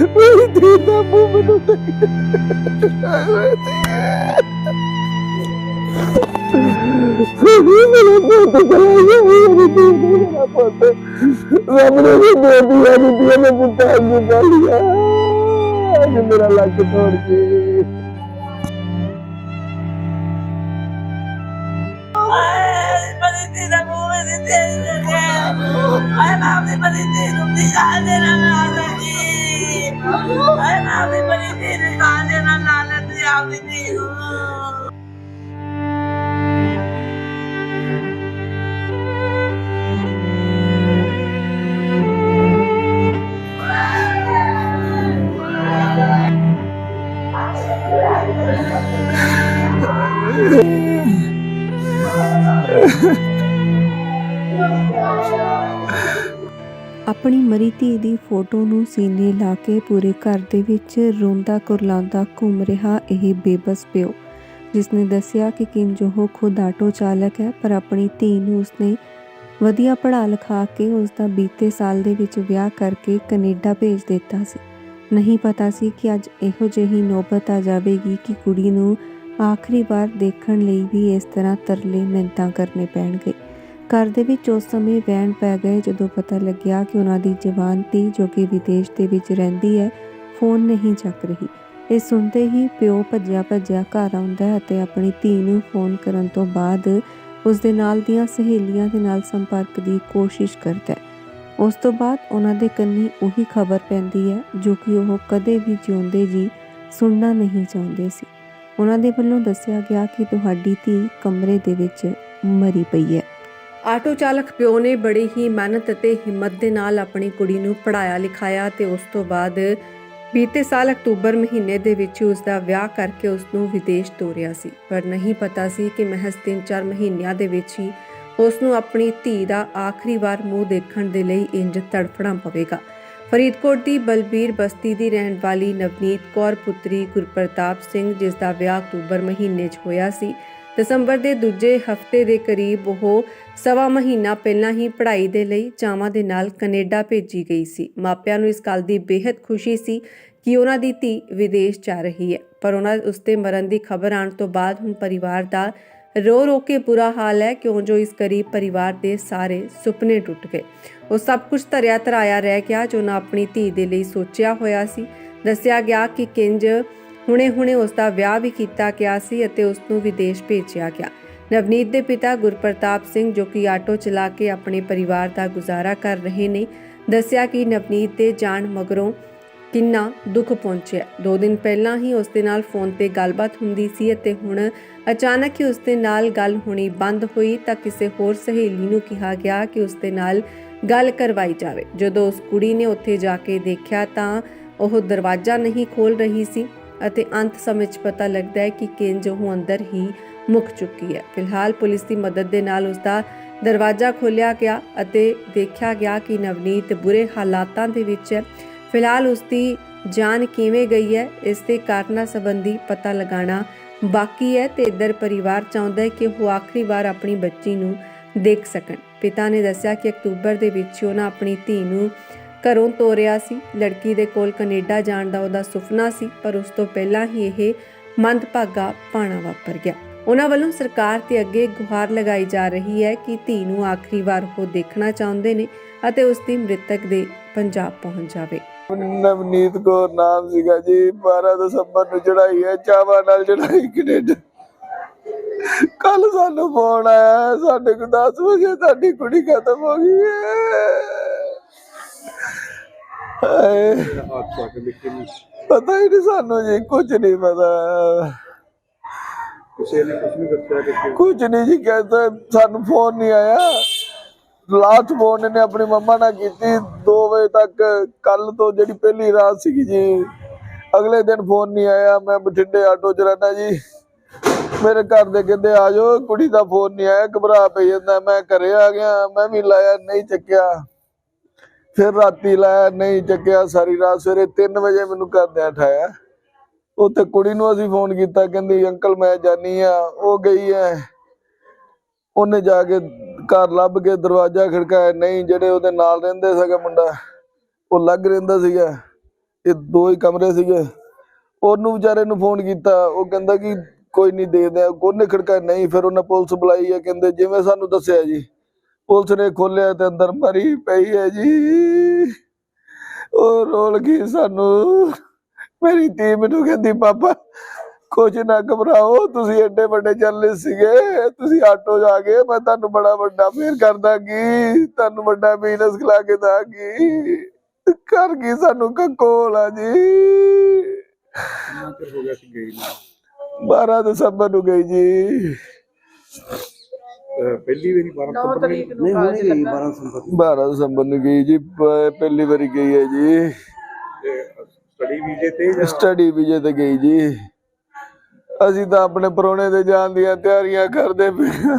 ਮੇਰੀ ਧੀ ਦਾ ਮੂੰਹ ਮੈਨੂੰ ਦੇਖ ਆਏ ਮੇਰਾ ਪੁੱਤ ਚਲਾ ਗਿਆ ਮੇਰੀ ਧੀ ਦਾ ਮੇਰਾ ਪੁੱਤ ਰੱਬ ਨੇ ਵੀ ਦੇ ਦਿਆ ਦਿੱਤੀ ਮੈਂ ਨੂੰ। ਧੀ ਦੀ ਫੋਟੋ ਨੂੰ ਸੀਨੇ ਲਾ ਕੇ ਪੂਰੇ ਘਰ ਦੇ ਵਿੱਚ ਰੋਂਦਾ ਕੁਰਲਾਉਂਦਾ ਘੁੰਮ ਰਿਹਾ ਇਹ ਬੇਬਸ ਪਿਓ ਜਿਸ ਦੱਸਿਆ ਕਿ ਕਿੰਜ ਉਹ ਖੁਦ ਆਟੋ ਚਾਲਕ ਹੈ, ਪਰ ਆਪਣੀ ਧੀ ਨੂੰ ਉਸਨੇ ਵਧੀਆ ਪੜ੍ਹਾ ਲਿਖਾ ਕੇ ਉਸ ਦਾ ਬੀਤੇ ਸਾਲ ਦੇ ਵਿੱਚ ਵਿਆਹ ਕਰਕੇ ਕੈਨੇਡਾ ਭੇਜ ਦਿੱਤਾ ਸੀ। ਨਹੀਂ ਪਤਾ ਸੀ ਕਿ ਅੱਜ ਇਹੋ ਜਿਹੀ ਨੌਬਤ ਆ ਜਾਵੇਗੀ ਕਿ ਕੁੜੀ ਨੂੰ ਆਖਰੀ ਵਾਰ ਦੇਖਣ ਲਈ ਵੀ ਇਸ ਤਰ੍ਹਾਂ ਤਰਲੇ ਮਿੰਤਾਂ ਕਰਨੇ ਪੈਣਗੇ। ਘਰ ਦੇ ਵਿੱਚ ਉਸ ਸਮੇਂ ਵਹਿਣ ਪੈ ਗਏ ਜਦੋਂ ਪਤਾ ਲੱਗਿਆ ਕਿ ਉਹਨਾਂ ਦੀ ਜਵਾਨ ਧੀ ਜੋ ਕਿ ਵਿਦੇਸ਼ ਦੇ ਵਿੱਚ ਰਹਿੰਦੀ ਹੈ, ਫੋਨ ਨਹੀਂ ਚੱਕ ਰਹੀ। ਇਹ ਸੁਣਦੇ ਹੀ ਪਿਓ ਭੱਜਿਆ ਭੱਜਿਆ ਘਰ ਆਉਂਦਾ ਹੈ ਅਤੇ ਆਪਣੀ ਧੀ ਨੂੰ ਫੋਨ ਕਰਨ ਤੋਂ ਬਾਅਦ ਉਸ ਦੇ ਨਾਲ ਦੀਆਂ ਸਹੇਲੀਆਂ ਦੇ ਨਾਲ ਸੰਪਰਕ ਦੀ ਕੋਸ਼ਿਸ਼ ਕਰਦਾ ਹੈ। ਉਸ ਤੋਂ ਬਾਅਦ ਉਹਨਾਂ ਦੇ ਕੰਨੀ ਉਹੀ ਖਬਰ ਪੈਂਦੀ ਹੈ ਜੋ ਕਿ ਉਹ ਕਦੇ ਵੀ ਜਿਉਂਦੇ ਜੀ ਸੁਣਨਾ ਨਹੀਂ ਚਾਹੁੰਦੇ ਸੀ। ਉਹਨਾਂ ਦੇ ਵੱਲੋਂ ਦੱਸਿਆ ਗਿਆ ਕਿ ਤੁਹਾਡੀ ਧੀ ਕਮਰੇ ਦੇ ਵਿੱਚ ਮਰੀ ਪਈ ਹੈ। ਆਟੋ ਚਾਲਕ ਪਿਓ ਨੇ ਬੜੀ ਹੀ ਮਿਹਨਤ ਅਤੇ ਹਿੰਮਤ ਦੇ ਨਾਲ ਆਪਣੀ ਕੁੜੀ ਨੂੰ ਪੜਾਇਆ ਲਿਖਾਇਆ ਤੇ ਉਸ ਤੋਂ ਬਾਅਦ ਬੀਤੇ ਸਾਲ ਅਕਤੂਬਰ ਮਹੀਨੇ ਦੇ ਵਿੱਚ ਉਸ ਦਾ ਵਿਆਹ ਕਰਕੇ ਉਸ ਨੂੰ ਵਿਦੇਸ਼ ਤੋਰਿਆ ਸੀ। ਪਰ ਨਹੀਂ ਪਤਾ ਸੀ ਕਿ ਮਹਿਜ਼ 3-4 ਮਹੀਨਿਆਂ ਦੇ ਵਿੱਚ ਹੀ ਉਸ ਨੂੰ ਆਪਣੀ ਧੀ ਦਾ ਆਖਰੀ ਵਾਰ ਮੂੰਹ ਦੇਖਣ ਦੇ ਲਈ ਇੰਜ ਤੜਫਣਾ ਪਵੇਗਾ। ਫਰੀਦਕੋਟ ਦੀ ਬਲਬੀਰ ਬਸਤੀ ਦੀ ਰਹਿਣ ਵਾਲੀ ਨਵਨੀਤ ਕੌਰ ਪੁੱਤਰੀ ਗੁਰਪ੍ਰਤਾਪ ਸਿੰਘ ਜਿਸ ਦਾ ਵਿਆਹ ਅਕਤੂਬਰ ਮਹੀਨੇ 'ਚ ਹੋਇਆ ਸੀ ਦਸੰਬਰ ਦੇ ਦੂਜੇ ਹਫ਼ਤੇ ਦੇ ਕਰੀਬ ਉਹ ਸਵਾ ਮਹੀਨਾ ਪਹਿਲਾਂ ਹੀ ਪੜ੍ਹਾਈ ਦੇ ਲਈ ਚਾਵਾਂ ਦੇ ਨਾਲ ਕੈਨੇਡਾ ਭੇਜੀ ਗਈ ਸੀ। ਮਾਪਿਆਂ ਨੂੰ ਇਸ ਗੱਲ ਦੀ ਬੇहद ਖੁਸ਼ੀ ਸੀ ਕਿ ਉਹਨਾਂ ਦੀ ਧੀ ਵਿਦੇਸ਼ ਜਾ ਰਹੀ ਹੈ। ਪਰ ਉਹਨਾਂ ਉਸਦੇ ਮਰਨ ਦੀ ਖਬਰ ਆਉਣ ਤੋਂ ਬਾਅਦ ਹੁਣ ਪਰਿਵਾਰ ਦਾ ਰੋ ਰੋ ਕੇ ਬੁਰਾ ਹਾਲ ਹੈ। ਕਿਉਂ ਜੋ ਇਸ ਗਰੀਬ ਪਰਿਵਾਰ ਦੇ ਸਾਰੇ ਸੁਪਨੇ ਟੁੱਟ ਗਏ। ਉਹ ਸਭ ਕੁਝ ਧਰਿਆ ਧਰਾਇਆ ਰਹਿ ਗਿਆ ਜੋ ਨਾ ਆਪਣੀ ਧੀ ਦੇ ਲਈ ਸੋਚਿਆ ਹੋਇਆ ਸੀ। ਦੱਸਿਆ ਗਿਆ ਕਿ ਕਿੰਜ ਹੁਣੇ-ਹੁਣੇ ਉਸ ਦਾ ਵਿਆਹ ਵੀ ਕੀਤਾ ਗਿਆ ਸੀ ਅਤੇ ਉਸ ਨੂੰ ਵਿਦੇਸ਼ ਭੇਜਿਆ ਗਿਆ। ਨਵਨੀਤ ਦੇ ਪਿਤਾ ਗੁਰਪ੍ਰਤਾਪ ਸਿੰਘ, ਜੋ ਕਿ ਆਟੋ ਚਲਾ ਕੇ ਆਪਣੇ ਪਰਿਵਾਰ ਦਾ ਗੁਜ਼ਾਰਾ ਕਰ ਰਹੇ ਨੇ, ਦੱਸਿਆ ਕਿ ਨਵਨੀਤ ਦੇ ਜਾਣ ਮਗਰੋਂ ਕਿੰਨਾ ਦੁੱਖ ਪਹੁੰਚਿਆ। ਦੋ ਦਿਨ ਪਹਿਲਾਂ ਹੀ ਉਸ ਦੇ ਨਾਲ ਫੋਨ ਤੇ ਗੱਲਬਾਤ ਹੁੰਦੀ ਸੀ ਅਤੇ ਹੁਣ ਅਚਾਨਕ ਹੀ ਉਸ ਦੇ ਨਾਲ ਗੱਲ ਹੋਣੀ ਬੰਦ ਹੋਈ ਤਾਂ ਕਿਸੇ ਹੋਰ ਸਹੇਲੀ ਨੂੰ ਕਿਹਾ ਗਿਆ ਕਿ ਉਸ ਦੇ ਨਾਲ ਗੱਲ ਕਰਵਾਈ ਜਾਵੇ। ਜਦੋਂ ਉਸ ਕੁੜੀ ਨੇ ਉੱਥੇ ਜਾ ਕੇ ਦੇਖਿਆ ਤਾਂ ਉਹ ਦਰਵਾਜ਼ਾ ਨਹੀਂ ਖੋਲ ਰਹੀ ਸੀ। ਅਤੇ ਅੰਤ ਸਮੇਂ 'ਚ ਪਤਾ ਲੱਗਦਾ ਹੈ ਕਿ ਕਿੰਜ ਉਹ ਅੰਦਰ ਹੀ ਮੁੱਕ ਚੁੱਕੀ ਹੈ। ਫਿਲਹਾਲ ਪੁਲਿਸ ਦੀ ਮਦਦ ਦੇ ਨਾਲ ਉਸ ਦਾ ਦਰਵਾਜ਼ਾ ਖੋਲ੍ਹਿਆ ਗਿਆ ਅਤੇ ਦੇਖਿਆ ਗਿਆ ਕਿ ਨਵਨੀਤ ਬੁਰੇ ਹਾਲਾਤਾਂ ਦੇ ਵਿੱਚ ਹੈ। ਫਿਲਹਾਲ ਉਸ ਦੀ ਜਾਨ ਕਿਵੇਂ ਗਈ ਹੈ, ਇਸ ਦੇ ਕਾਰਨਾਂ ਸੰਬੰਧੀ ਪਤਾ ਲਗਾਉਣਾ ਬਾਕੀ ਹੈ ਤੇ ਇਧਰ ਪਰਿਵਾਰ ਚਾਹੁੰਦਾ ਹੈ ਕਿ ਉਹ ਆਖਰੀ ਵਾਰ ਆਪਣੀ ਬੱਚੀ ਨੂੰ ਦੇਖ ਸਕਣ। ਪਿਤਾ ਨੇ ਦੱਸਿਆ ਕਿ ਅਕਤੂਬਰ ਦੇ ਵਿੱਚ ਉਹਨਾਂ ਆਪਣੀ ਧੀ ਨੂੰ ਘਰੋਂ ਤੋਰਿਆ ਸੀ। ਲੜਕੀ ਦੇ ਕੋਲ ਕੈਨੇਡਾ ਜਾਣ ਦਾ ਉਹਦਾ ਸੁਪਨਾ ਸੀ, ਪਰ ਉਸ ਤੋਂ ਪਹਿਲਾਂ ਹੀ ਇਹ ਮੰਦਭਾਗਾ ਪਾਣਾ ਵਾਪਰ ਗਿਆ। ਉਹਨਾਂ ਵੱਲੋਂ ਸਰਕਾਰ ਤੇ ਅੱਗੇ ਗੁਹਾਰ ਲਗਾਈ ਜਾ ਰਹੀ ਹੈ ਕਿ ਧੀ ਨੂੰ ਆਖਰੀ ਵਾਰ ਉਹ ਦੇਖਣਾ ਚਾਹੁੰਦੇ ਨੇ ਅਤੇ ਉਸ ਦੀ ਮ੍ਰਿਤਕ ਦੇ ਪੰਜਾਬ ਪਹੁੰਚ ਜਾਵੇ। ਨਵਨੀਤ ਕੌਰ ਨਾਮ ਸੀਗਾ ਜੀ 12 ਦਸੰਬਰ ਨੂੰ ਚੜਾਈ ਹੈ, ਚਾਵਾ ਨਾਲ ਚੜਾਈ ਕੈਨੇਡਾ। ਕੱਲ ਸਾਨੂੰ ਫੋਨ ਆਇਆ, ਸਾਡੇ ਕੋਲ 10 ਵਜੇ ਸਾਡੀ ਕੁੜੀ ਖਤਮ ਹੋ ਗਈ ਹੈ ਹਾਏ, ਹਾਦਸਾ ਕਿ ਲੇਕਿਨ ਪਤਾ ਹੀ ਨਹੀਂ ਸਾਨੂੰ ਜੀ ਕੁਝ ਨਹੀਂ ਪਤਾ। ਕਿਸੇ ਨੇ ਕੁਝ ਨਹੀਂ ਦੱਸਿਆ ਕਿ ਕੁਝ ਨਹੀਂ ਜੀ ਕਹਿੰਦਾ ਸਾਨੂੰ ਫੋਨ ਨਹੀਂ ਆਇਆ। ਲਾਸਟ ਫੋਨ ਇਹਨੇ ਆਪਣੀ ਮੰਮਾ ਨਾਲ ਕੀਤੀ 2 ਵਜੇ ਤੱਕ ਕੱਲ ਤੋਂ ਜਿਹੜੀ ਪਹਿਲੀ ਰਾਤ ਸੀਗੀ ਜੀ ਅਗਲੇ ਦਿਨ ਫੋਨ ਨਹੀਂ ਆਇਆ। ਮੈਂ ਬਠਿੰਡੇ ਆਟੋ 'ਚ ਰਹਿਣਾ ਜੀ। ਮੇਰੇ ਘਰ ਦੇ ਕਹਿੰਦੇ ਆ ਜਾਓ ਕੁੜੀ ਦਾ ਫੋਨ ਨਹੀਂ ਆਇਆ ਘਬਰਾ ਪਈ ਜਾਂਦਾ। ਮੈਂ ਘਰੇ ਆ ਗਿਆ ਮੈਂ ਵੀ ਲਾਇਆ ਨਹੀਂ ਚੱਕਿਆ। ਫਿਰ ਰਾਤੀ ਲਾਇਆ, ਨਹੀਂ ਚੱਕਿਆ, ਸਾਰੀ ਰਾਤ ਸਵੇਰੇ 3 ਵਜੇ ਮੈਨੂੰ ਘਰਦਿਆਂ ਉਠਾਇਆ ਉੱਥੇ ਕੁੜੀ ਨੂੰ ਅਸੀਂ ਫੋਨ ਕੀਤਾ, ਕਹਿੰਦੀ, ਅੰਕਲ, ਮੈਂ ਜਾਨੀ ਆ। ਉਹ ਗਈ ਐ। ਉਹਨੇ ਜਾ ਕੇ ਘਰ ਲੱਭ ਕੇ ਦਰਵਾਜ਼ਾ ਖੜਕਾਇਆ, ਨਹੀਂ, ਜਿਹੜੇ ਉਹਦੇ ਨਾਲ ਰਹਿੰਦੇ ਸੀਗਾ ਮੁੰਡਾ, ਉਹ ਲੱਗ ਰਹਿੰਦਾ ਸੀਗਾ। ਇਹ ਦੋ ਹੀ ਕਮਰੇ ਸੀਗੇ। ਉਹਨੂੰ ਵਿਚਾਰੇ ਨੂੰ ਫੋਨ ਕੀਤਾ, ਉਹ ਕਹਿੰਦਾ ਕਿ ਕੋਈ ਨਹੀਂ ਦੇਖਦੇ ਦੇ ਉਹਨੇ ਖੜਕਾਇਆ, ਨਹੀਂ, ਫਿਰ ਉਹਨੇ ਪੁਲਿਸ ਬੁਲਾਈ ਹੈ ਕਹਿੰਦੇ, ਜਿਵੇਂ ਸਾਨੂੰ ਦੱਸਿਆ ਜੀ। ਪੁਲਿਸ ਨੇ ਖੋਲਿਆ ਤੇ ਅੰਦਰ ਮਰੀ ਪਈ ਹੈ ਜੀ। ਉਹ ਰੋਲ ਗਈ ਸਾਨੂੰ। ਮੇਰੀ ਧੀ ਮੈਨੂੰ ਕਹਿੰਦੀ ਪਾਪਾ ਕੁਝ ਨਾ ਘਬਰਾਓ ਤੁਸੀਂ ਐਡੇ ਵੱਡੇ ਚੱਲੇ ਸੀਗੇ ਤੁਸੀਂ ਆਟੋ ਜਾ ਕੇ ਮੈਂ ਤੁਹਾਨੂੰ ਬੜਾ ਵੱਡਾ ਫੇਰ ਕਰ ਦਾਂਗੀ ਤੁਹਾਨੂੰ ਵੱਡਾ ਬਿਜ਼ਨਸ ਖਿਲਾ ਕੇ ਦਾਂਗੀ। ਕਰ ਗਈ ਸਾਨੂੰ ਕੰਕੋਲ ਆ ਜੀ। ਹੋ ਗਿਆ ਸੀ ਗਈ ਨੂੰ? 12 ਦਸੰਬਰ ਨੂੰ ਗਈ ਜੀ। ਪਹਿਲੀ ਵਾਰੀ 12 ਨੌ ਫਰਵਰੀ ਤਰੀਕ ਨੂੰ ਕਾਲਜ ਲੱਗਾ 12 ਦਸੰਬਰ ਨੂੰ। ਗਈ ਜੀ ਪ- ਪਹਿਲੀ ਵਾਰੀ ਗਈ ਹੈ ਜੀ। ਸਟੱਡੀ ਵੀਜ਼ੇ ਤੇ ਜਾਂ ਸਟੱਡੀ ਵੀਜ਼ੇ ਤੇ ਗਈ ਜੀ। ਅਸੀਂ ਤਾਂ ਆਪਣੇ ਪਰੋਣੇ ਦੇ ਜਾਣ ਦੀਆਂ ਤਿਆਰੀਆਂ ਕਰਦੇ ਪਏ ਹਾਂ।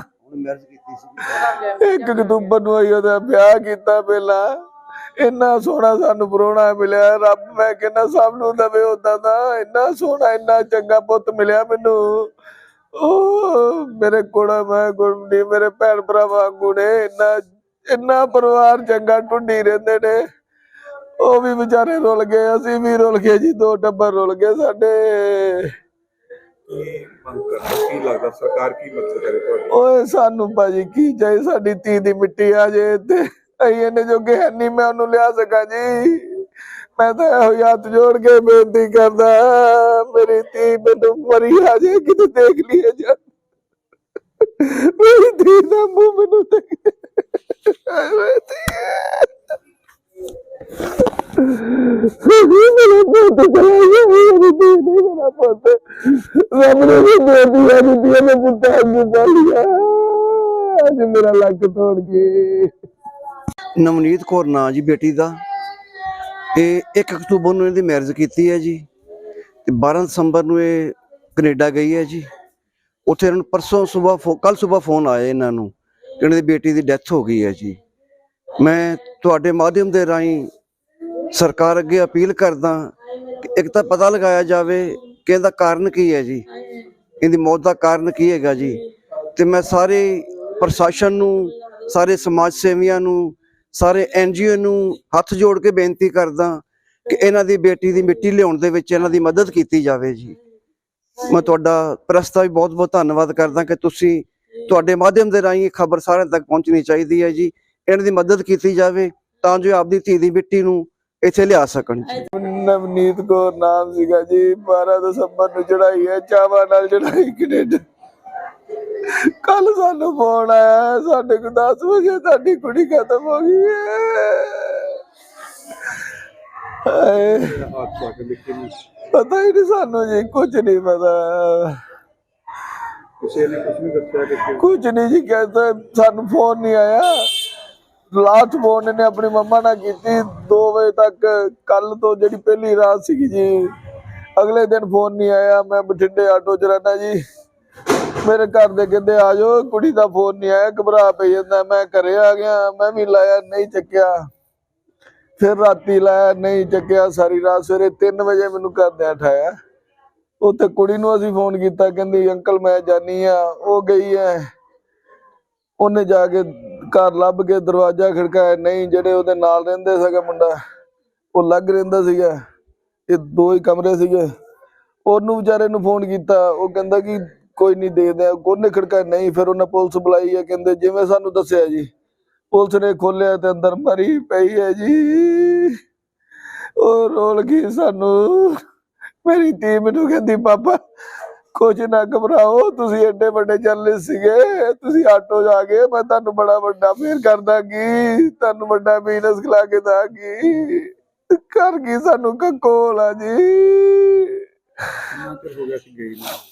ਇੱਕ ਅਕਤੂਬਰ ਨੂੰ ਆਈ ਉਹਦਾ ਵਿਆਹ ਕੀਤਾ ਪਹਿਲਾਂ। ਇੰਨਾ ਸੋਹਣਾ ਸਾਨੂੰ ਪਰੋਣਾ ਮਿਲਿਆ ਰੱਬ ਮੈਂ ਕਹਿੰਦਾ ਸਭ ਨੂੰ ਦਵੇ ਉਦਾਂ ਦਾ। ਇੰਨਾ ਸੋਹਣਾ ਇੰਨਾ ਚੰਗਾ ਪੁੱਤ ਮਿਲਿਆ ਮੈਨੂੰ। ਮੇਰੇ ਕੋਲ ਮੈਂ ਗੁਰਮਨੀ ਮੇਰੇ ਭੈਣ ਭਰਾ ਵਾਂਗੂ ਨੇ ਇੰਨਾ ਇੰਨਾ ਪਰਿਵਾਰ ਚੰਗਾ ਟੁੰਡੀ ਰਹਿੰਦੇ ਨੇ। ਉਹ ਵੀ ਵਿਚਾਰੇ ਰੁਲ ਗਏ ਅਸੀਂ ਵੀ ਰੁਲ ਗਏ ਜੀ ਦੋ ਟੱਬਰ ਰੁਲ ਗਏ ਸਾਡੇ। ਕੀ ਮੰਗ ਕਰਦਾ ਕੀ ਲੱਗਦਾ ਸਰਕਾਰ ਕੀ ਮਦਦ ਕਰੇ ਤੁਹਾਡੀ? ਓਏ ਸਾਨੂੰ ਭਾਜੀ ਕੀ ਚਾਹੀ ਸਾਡੀ ਧੀ ਦੀ ਮਿੱਟੀ ਆ ਜੇ ਤੇ ਅਸੀਂ ਇਹਨੇ ਜੋਗੇ ਹੈ ਨਹੀਂ ਮੈਂ ਉਹਨੂੰ ਲਿਆ ਸਕਾਂ ਜੀ। ਮੈਂ ਤਾਂ ਇਹੋ ਹੀ ਹੱਥ ਜੋੜ ਕੇ ਬੇਨਤੀ ਕਰਦਾ, ਮੇਰੀ ਧੀ ਮੈਨੂੰ ਮਰੀ ਆ ਜੇ, ਕਿਤੇ ਦੇਖ ਲਈਏ ਜਾ। ਮੇਰੀ ਧੀ ਦਾ ਮੂੰਹ ਮੈਨੂੰ ਦੇਖ। ਮੇਰਾ ਪੁੱਤ ਚਲਾ ਮੇਰੀ ਧੀ ਨੇ ਮੇਰਾ ਪੁੱਤ ਰੱਬ ਨੇ ਵੀ ਦੇ ਦਿਆ ਦਿੱਤੀ ਮੈਂ ਪੁੱਤ ਅੱਗੇ ਪਾਲਿਆ ਅੱਜ ਮੇਰਾ ਲੱਕ ਤੋੜ ਕੇ। ਨਵਨੀਤ ਕੌਰ ਨਾਂ ਜੀ ਬੇਟੀ ਦਾ। ਇਹ 1 ਅਕਤੂਬਰ ਨੂੰ ਇਹਦੀ ਮੈਰਿਜ ਕੀਤੀ ਹੈ ਜੀ। ਤੇ 12 ਦਸੰਬਰ ਨੂੰ ਇਹ ਕੈਨੇਡਾ ਗਈ ਹੈ ਜੀ। ਉੱਥੇ ਇਹਨਾਂ ਨੂੰ ਪਰਸੋਂ ਸਵੇਰ ਕੱਲ ਸਵੇਰ ਫੋਨ ਆਇਆ ਇਹਨਾਂ ਨੂੰ ਕਿ ਇਹਨਾਂ ਦੀ ਬੇਟੀ ਦੀ ਡੈਥ ਹੋ ਗਈ ਹੈ ਜੀ। ਮੈਂ ਤੁਹਾਡੇ ਮਾਧਿਅਮ ਦੇ ਰਾਹੀਂ ਸਰਕਾਰ ਅੱਗੇ ਅਪੀਲ ਕਰਦਾ ਕਿ ਇੱਕ ਤਾਂ ਪਤਾ ਲਗਾਇਆ ਜਾਵੇ ਕਿ ਇਹਦਾ ਕਾਰਨ ਕੀ ਹੈ ਜੀ। ਇਹਦੀ ਮੌਤ ਦਾ ਕਾਰਨ ਕੀ ਹੈਗਾ ਜੀ। ਤੇ ਮੈਂ ਸਾਰੇ ਪ੍ਰਸ਼ਾਸਨ ਨੂੰ, ਸਾਰੇ ਸਮਾਜ ਸੇਵੀਆਂ ਨੂੰ ਸਾਰੇ ਐਨਜੀਓ ਨੂੰ ਹੱਥ ਜੋੜ ਕੇ ਬੇਨਤੀ ਕਰਦਾ ਕਿ ਇਹਨਾਂ ਦੀ ਬੇਟੀ ਦੀ ਮਿੱਟੀ ਲਿਆਉਣ ਦੇ ਵਿੱਚ ਇਹਨਾਂ ਦੀ ਮਦਦ ਕੀਤੀ ਜਾਵੇ ਜੀ। ਮੈਂ ਤੁਹਾਡਾ ਪ੍ਰੈਸ ਵੀ ਬਹੁਤ ਬਹੁਤ ਧੰਨਵਾਦ ਕਰਦਾ ਕਿ ਤੁਸੀਂ ਤੁਹਾਡੇ ਮਾਧਿਅਮ ਦੇ ਰਾਹੀਂ ਇਹ ਖਬਰ ਸਾਰਿਆਂ ਤੱਕ ਪਹੁੰਚਣੀ ਚਾਹੀਦੀ ਹੈ ਜੀ। ਇਹਨਾਂ ਦੀ ਮਦਦ ਕੀਤੀ ਜਾਵੇ ਤਾਂ ਜੋ ਆਪਦੀ ਧੀ ਦੀ ਮਿੱਟੀ ਨੂੰ ਇੱਥੇ ਲਿਆ ਸਕਣ ਨਵਨੀਤ ਕੌਰ ਨਾਮ ਸੀਗਾ ਜੀ 12 ਦਸੰਬਰ ਨੂੰ ਚੜਾਈ ਹੈ, ਚਾਵਾ ਨਾਲ ਚੜਾਈ ਕੈਨੇਡਾ। ਕੱਲ ਸਾਨੂੰ ਫੋਨ ਆਇਆ ਸਾਡੇ ਕੋਲ 10 ਵਜੇ ਤੁਹਾਡੀ ਕੁੜੀ ਖਤਮ ਹੋ ਗਈ ਹੈ ਪਤਾ ਹੀ ਨਹੀਂ ਸਾਨੂੰ ਜੀ ਕੁਝ ਨਹੀਂ ਪਤਾ। ਕਿਸੇ ਨੇ ਕੁਝ ਨਹੀਂ ਦੱਸਿਆ ਕਿ ਕੁਝ ਨਹੀਂ ਜੀ ਕਹਿੰਦਾ ਸਾਨੂੰ ਫੋਨ ਨਹੀਂ ਆਇਆ। ਲਾਸਟ ਫੋਨ ਇਹਨੇ ਆਪਣੀ ਮੰਮਾ ਨਾਲ ਕੀਤੀ 2 ਵਜੇ ਤੱਕ ਕੱਲ ਤੋਂ ਜਿਹੜੀ ਪਹਿਲੀ ਰਾਤ ਸੀਗੀ ਜੀ ਅਗਲੇ ਦਿਨ ਫੋਨ ਨਹੀਂ ਆਇਆ ਮੈਂ ਬਠਿੰਡੇ ਆਟੋ 'ਚ ਰਹਿਣਾ ਜੀ। ਮੇਰੇ ਘਰ ਦੇ ਕਹਿੰਦੇ, ਆ ਜਾਓ, ਕੁੜੀ ਦਾ ਫੋਨ ਨਹੀਂ ਆਇਆ, ਘਬਰਾ ਪਈ ਜਾਂਦਾ, ਮੈਂ ਘਰੇ ਆ ਗਿਆ, ਮੈਂ ਵੀ ਲਾਇਆ, ਨਹੀਂ ਚੱਕਿਆ। ਫਿਰ ਰਾਤੀ ਲਾਇਆ, ਨਹੀਂ ਚੱਕਿਆ, ਸਾਰੀ ਰਾਤ ਸਵੇਰੇ 3 ਵਜੇ ਮੈਨੂੰ ਘਰਦਿਆਂ ਉਠਾਇਆ ਉੱਥੇ ਕੁੜੀ ਨੂੰ ਅਸੀਂ ਫੋਨ ਕੀਤਾ, ਕਹਿੰਦੀ, ਅੰਕਲ, ਮੈਂ ਜਾਨੀ ਆ। ਉਹ ਗਈ ਐ। ਉਹਨੇ ਜਾ ਕੇ ਘਰ ਲੱਭ ਕੇ ਦਰਵਾਜ਼ਾ ਖੜਕਾਇਆ, ਨਹੀਂ, ਜਿਹੜੇ ਉਹਦੇ ਨਾਲ ਰਹਿੰਦੇ ਸੀਗਾ ਮੁੰਡਾ, ਉਹ ਲੱਗ ਰਹਿੰਦਾ ਸੀਗਾ। ਇਹ ਦੋ ਹੀ ਕਮਰੇ ਸੀਗੇ। ਉਹਨੂੰ ਵਿਚਾਰੇ ਨੂੰ ਫੋਨ ਕੀਤਾ, ਉਹ ਕਹਿੰਦਾ ਕਿ ਕੋਈ ਨਹੀਂ ਦੇਖਦੇ ਦੇ ਉਹਨੇ ਖੜਕਾਇਆ ਨਹੀਂ, ਫਿਰ ਉਹਨੇ ਪੁਲਿਸ ਬੁਲਾਈ ਹੈ, ਕਹਿੰਦੇ ਜਿਵੇਂ ਸਾਨੂੰ ਦੱਸਿਆ ਜੀ। ਪੁਲਿਸ ਨੇ ਖੋਲਿਆ ਤੇ ਅੰਦਰ ਮਰੀ ਪਈ ਹੈ ਜੀ। ਉਹ ਰੋਲ ਗਈ ਸਾਨੂੰ। ਮੇਰੀ ਧੀ ਮੈਨੂੰ ਕਹਿੰਦੀ, ਪਾਪਾ ਕੁਝ ਨਾ ਘਬਰਾਓ, ਤੁਸੀਂ ਐਡੇ ਵੱਡੇ ਚੱਲੇ ਸੀਗੇ, ਤੁਸੀਂ ਆਟੋ ਜਾ ਕੇ, ਮੈਂ ਤੁਹਾਨੂੰ ਬੜਾ ਵੱਡਾ ਫੇਰ ਕਰ ਦਾਂਗੀ, ਤੁਹਾਨੂੰ ਵੱਡਾ ਬਿਜ਼ਨਸ ਖਿਲਾ ਕੇ ਦਾਂਗੀ। ਕਰ ਗਈ ਸਾਨੂੰ ਕੰਕੋਲ ਜੀ? ਕਿੰਨਾ ਹੋ ਗਿਆ ਸੀ ਗਈ ਨੂੰ?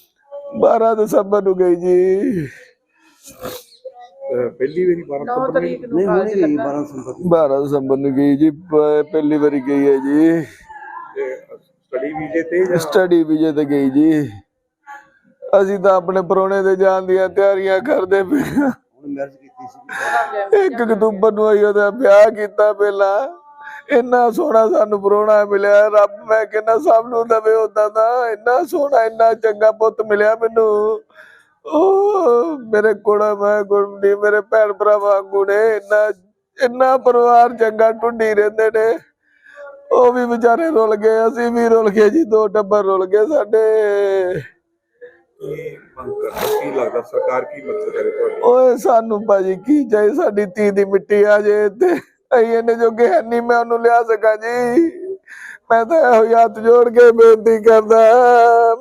12 ਦਸੰਬਰ ਨੂੰ ਗਈ ਜੀ। ਪਹਿਲੀ ਵਾਰੀ 12 ਨੌ ਫਰਵਰੀ ਤਰੀਕ ਨੂੰ ਕਾਲਜ ਲੱਗਾ। 12 ਦਸੰਬਰ ਨੂੰ। ਗਈ ਜੀ ਪਹਿਲੀ ਵਾਰੀ ਗਈ ਹੈ ਜੀ। ਸਟੱਡੀ ਵੀਜ਼ੇ ਤੇ ਜਾਂ ਸਟੱਡੀ ਵੀਜ਼ੇ ਤੇ ਗਈ ਜੀ। ਅਸੀਂ ਤਾਂ ਆਪਣੇ ਪਰੋਣੇ ਦੇ ਜਾਣ ਦੀਆਂ ਤਿਆਰੀਆਂ ਕਰਦੇ ਪਏ ਹਾਂ। ਮੈਰਿਜ ਕੀਤੀ ਸੀ। ਇੱਕ ਅਕਤੂਬਰ ਨੂੰ ਆਈ ਉਹਦਾ ਵਿਆਹ ਕੀਤਾ ਪਹਿਲਾਂ। ਇੰਨਾ ਸੋਹਣਾ ਸਾਨੂੰ ਪਰੋਣਾ ਮਿਲਿਆ ਰੱਬ ਮੈਂ ਕਹਿੰਦਾ ਸਭ ਨੂੰ ਦਵੇ ਉਦਾਂ ਦਾ ਇੰਨਾ ਸੋਹਣਾ ਇੰਨਾ ਚੰਗਾ ਪੁੱਤ ਮਿਲਿਆ ਮੈਨੂੰ। ਉਹ ਮੇਰੇ ਕੋਲ ਮੈਂ ਗੁਰਮਨੀ ਮੇਰੇ ਭੈਣ ਭਰਾ ਵਾਂਗੂ ਨੇ ਇੰਨਾ ਇੰਨਾ ਪਰਿਵਾਰ ਚੰਗਾ ਟੁੰਡੀ ਰਹਿੰਦੇ ਨੇ। ਉਹ ਵੀ ਵਿਚਾਰੇ ਰੁਲ ਗਏ ਅਸੀਂ ਵੀ ਰੁਲ ਗਏ ਜੀ ਦੋ ਟੱਬਰ ਰੁਲ ਗਏ ਸਾਡੇ। ਕੀ ਲੱਗਦਾ ਸਰਕਾਰ ਕੀ ਮਦਦ ਕਰੇ ਓਏ ਸਾਨੂੰ ਭਾਜੀ ਕੀ ਚਾਹੀ ਸਾਡੀ ਧੀ ਦੀ ਮਿੱਟੀ ਆ ਜੇ ਤੇ ਅਸੀਂ ਇਹਨੇ ਜੋਗੇ ਹੈ ਨਹੀਂ ਮੈਂ ਉਹਨੂੰ ਲਿਆ ਸਕਾਂ ਜੀ। ਮੈਂ ਤਾਂ ਇਹੋ ਹੀ ਹੱਥ ਜੋੜ ਕੇ ਬੇਨਤੀ ਕਰਦਾ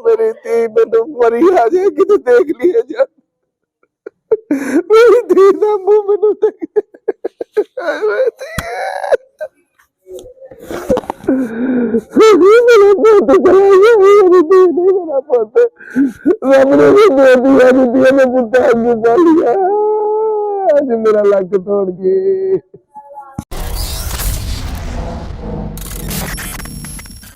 ਮੇਰੀ ਧੀ ਮੈਨੂੰ ਮਰੀ ਆ ਜੇ, ਕਿਤੇ ਦੇਖ ਲਈਏ ਜਾ। ਮੇਰੀ ਧੀ ਦਾ ਮੂੰਹ ਮੈਨੂੰ ਦੇਖ। ਧੀ ਮੇਰਾ ਪੁੱਤ ਚਲਾ ਮੇਰੀ ਧੀ ਨਹੀਂ ਮੇਰਾ ਪੁੱਤ। ਰੱਬ ਨੇ ਵੀ ਦੇ ਦਿਆ ਦਿੱਤੀ ਮੈਂ ਪੁੱਤ ਅੱਜ ਪਾਲਿਆ ਅੱਜ ਮੇਰਾ ਲੱਕ ਤੋੜ ਗਏ